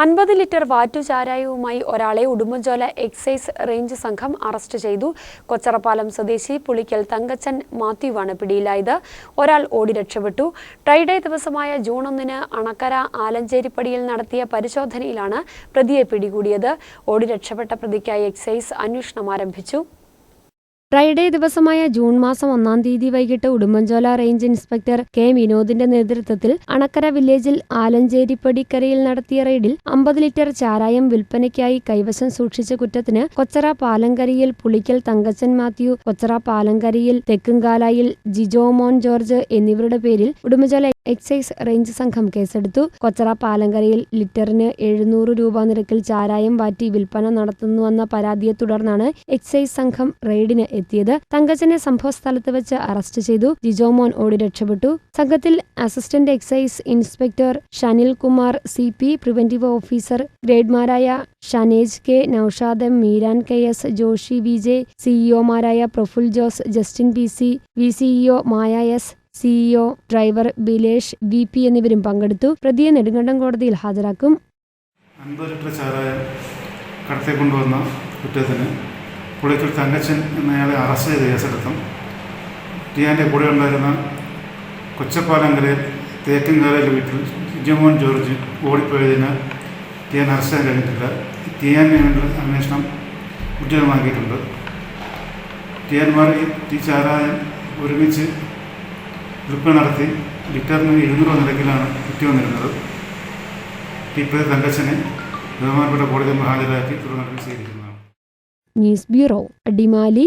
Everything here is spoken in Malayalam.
അൻപത് ലിറ്റർ വാറ്റുചാരായവുമായി ഒരാളെ ഉടുമ്പൻചോല എക്സൈസ് റേഞ്ച് സംഘം അറസ്റ്റ് ചെയ്തു. കൊച്ചറപ്പാലം സ്വദേശി പുളിക്കൽ തങ്കച്ചൻ മാത്യുവാണ് പിടിയിലായത്. ഒരാൾ ഓടി രക്ഷപ്പെട്ടു. ട്രൈഡേ ദിവസമായ ജൂൺ ഒന്നിന് അണക്കര ആലഞ്ചേരിപ്പടിയിൽ നടത്തിയ പരിശോധനയിലാണ് പ്രതിയെ പിടികൂടിയത്. ഓടി രക്ഷപ്പെട്ട പ്രതിക്കായി എക്സൈസ് അന്വേഷണം ആരംഭിച്ചു. ഫ്രൈഡേ ദിവസമായ ജൂൺ മാസം ഒന്നാം തീയതി വൈകിട്ട് ഉടുമ്പൻചോല റേഞ്ച് ഇൻസ്പെക്ടർ കെ വിനോദിന്റെ നേതൃത്വത്തിൽ അണക്കര വില്ലേജിൽ ആലഞ്ചേരിപ്പടിക്കരയിൽ നടത്തിയ റെയ്ഡിൽ അമ്പത് ലിറ്റർ ചാരായം വിൽപ്പനയ്ക്കായി കൈവശം സൂക്ഷിച്ച കുറ്റത്തിന് കൊച്ചറ പാലങ്കരിയിൽ പുളിക്കൽ തങ്കച്ചൻ മാത്യു കൊച്ചറ പാലങ്കരിയിൽ തെക്കുംകാലായിൽ ജിജോമോൻ ജോർജ് എന്നിവരുടെ പേരിൽ ഉടുമ്പൻചോല എക്സൈസ് റേഞ്ച് സംഘം കേസെടുത്തു. കൊച്ചറ പാലങ്കരയിൽ ലിറ്ററിന് എഴുന്നൂറ് രൂപ നിരക്കിൽ ചാരായം വാറ്റി വിൽപ്പന നടത്തുന്നുവെന്ന പരാതിയെ തുടർന്നാണ് എക്സൈസ് സംഘം റെയ്ഡിന് എത്തിയത്. തങ്കച്ചനെ സംഭവസ്ഥലത്ത് വെച്ച് അറസ്റ്റ് ചെയ്തു. ജിജോമോൻ ഓടി രക്ഷപ്പെട്ടു. സംഘത്തിൽ assistant excise inspector Shanil Kumar C P preventive officer ഗ്രേഡ്മാരായ Shanej K Noushad M Meeran K S Joshy V J സിഇഒമാരായ Praful Jose Justin P C V CEO Maya S CEO driver Bilesh V P എന്നിവരും പങ്കെടുത്തു. പ്രതിയെ നെടുങ്കണ്ടം കോടതിയിൽ ഹാജരാക്കും. അൻപത് ലിറ്റർ ചാരായം കടത്തി കൊണ്ടുവന്ന കുറ്റത്തിന് പുളിക്കൽ തങ്കച്ചൻ എന്നയാളെ അറസ്റ്റ് ചെയ്ത് കേസെടുത്തും. ടിയാന്റെ കൂടെ ഉണ്ടായിരുന്ന കൊച്ചപ്പാലങ്കരയിൽ തേക്കിൻകാലയിൽ വീട്ടിൽ ജിജമോൻ ജോർജ് ഓടിപ്പോയതിന് ടിയാൻ അറസ്റ്റ് ചെയ്യാൻ കഴിഞ്ഞിട്ടില്ല. ടിയാനെ വേണ്ടി അന്വേഷണം ഉദ്യോഗമാക്കിയിട്ടുണ്ട് ടിയാൻമാർ ഈ ചാരായം ഒരുമിച്ച് വിൽപ്പന നടത്തി. ലിറ്ററിന് എഴുന്നൂറ് നിരക്കിലാണ് വിറ്റ് വന്നിരുന്നത്. ഇപ്പോൾ തങ്കച്ചനെ ബഹുമാനപ്പെട്ട കോടതി ഹാജരാക്കി തുടർ നടപടി സ്വീകരിക്കുന്നതാണ് ന്യൂസ് ബ്യൂറോ അടിമാലി